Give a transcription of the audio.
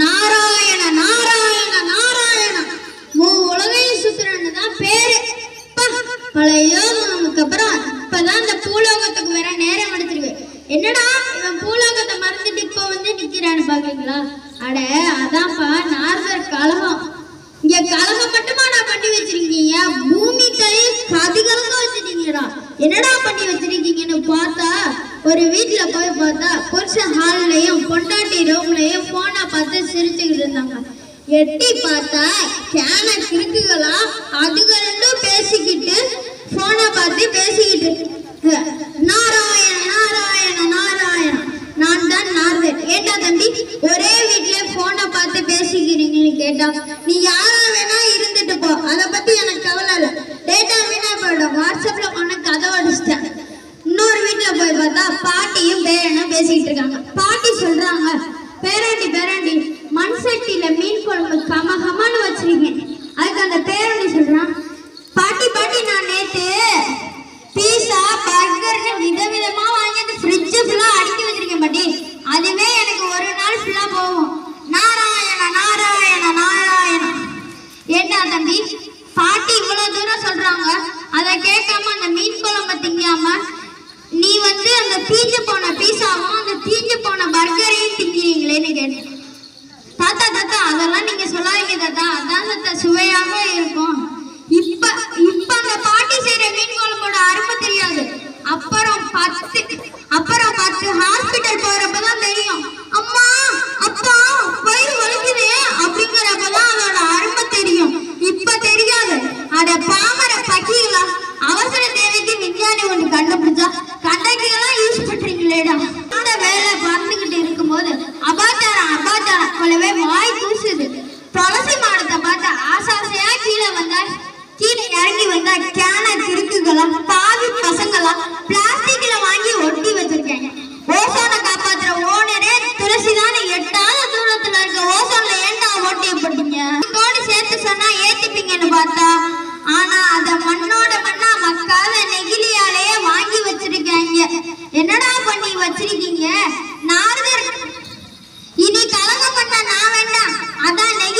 நாராயண நாராயண நாராயண. மூ உலகையும் சுத்துறன்னு தான் பேரு பல யோகனுக்கு அப்புறம் இப்பதான் இந்த பூலோகத்துக்கு வர நேரம் எடுத்துருக்கு என்னடா இவன் பூலோகத்தை மறந்துட்டு இப்போ வந்து நிக்கிறான்னு பாக்குறீங்களா? அட அதான்ப்பா நாரதர் கழகம் இங்க கழகம் மட்டுமா நான் பண்ணி வச்சிருக்கீங்க? பூமி தாயே கதிகலங்க வச்சிருக்கீங்கடா. என்னடா பண்ணி வச்சிருக்கீங்கன்னு பார்த்தா ஒரு வீட்டுல போய் பார்த்தா புருஷன் பொண்டாட்டி ரூம்லயே போனை பார்த்து சிரிச்சுக்கிட்டு இருந்தாங்க. எட்டி பார்த்தா கேன கிறுக்குகளா அதுக ரெண்டும் பேசிக்கிட்டு போனை பார்த்து பேசிக்கிட்டு நாராயண நாராயண நாராயண. நான் தான் நார்வேன் ஏண்டா தம்பி? ஒரே வீட்ல போனை பார்த்து பேசிக்கிறீங்கன்னு கேட்டா நீ யாரா வேணா இருந்துட்டு போ. அதை பத்தி எனக்கு கவலை இல்லை. டேட்டா வீணா போயிடும். வாட்ஸ்அப்ல கொண்டு கதை அடிச்சிட்டேன். இன்னொரு வீட்டுல போய் பார்த்தா பாட்டியும் பேரனும் பேசிக்கிட்டு இருக்காங்க. பாட்டி சொல்ற பேரண்டி பேரண்டி மண் சட்டியில மீன் குழம்பு கம கமன்னு வச்சிருக்கேன் அதுக்கு அந்த பேரண்டி சொல்றான் பாட்டி பாட்டி நான் நேத்து பீஸா பர்கர்னு விதவிதமா வாங்கி அந்த ஃப்ரிட்ஜ் ஃபுல்லா அடுக்கி வச்சிருக்கேன் பாட்டி. அதுவே எனக்கு ஒரு நாள் ஃபுல்லா போகும். நாராயண நாராயண நாராயண. என்ன தம்பி? பாட்டி இவ்வளவு தூரம் சொல்றாங்க. அதை கேட்காம அந்த மீன் குழம்பு திங்காம நீ வந்து அந்த தீஞ்சு போன பீஸாவும் அந்த தீஞ்சு போன இல்லைன்னு கேட்டேன் தாத்தா தாத்தா அதெல்லாம் நீங்க சொல்லாதீங்க தாத்தா. அதான் தாத்தா சுவையாக இருக்கும். இறங்கி கேன கிறுக்குகளா பாவி பசங்களா பிளாஸ்டிக்ல வாங்கி ஒட்டி வச்சிருக்காங்க ஓசோனை காப்பாத்துற ஓனரே துளசி தானே எட்டாத தூரத்துல இருக்க ஓசோன்ல ஏண்டா ஓட்டி போட்டீங்க? கோடி சேர்த்து சொன்னா ஏத்திப்பீங்கன்னு பார்த்தா ஆனா அத மண்ணோட மண்ணா மக்காத நெகிழியாலேயே வாங்கி வச்சிருக்காங்க. என்னடா பண்ணி வச்சிருக்கீங்க? நாரதர் இனி கலங்க நான் வேண்டாம். அதான் நெகிழி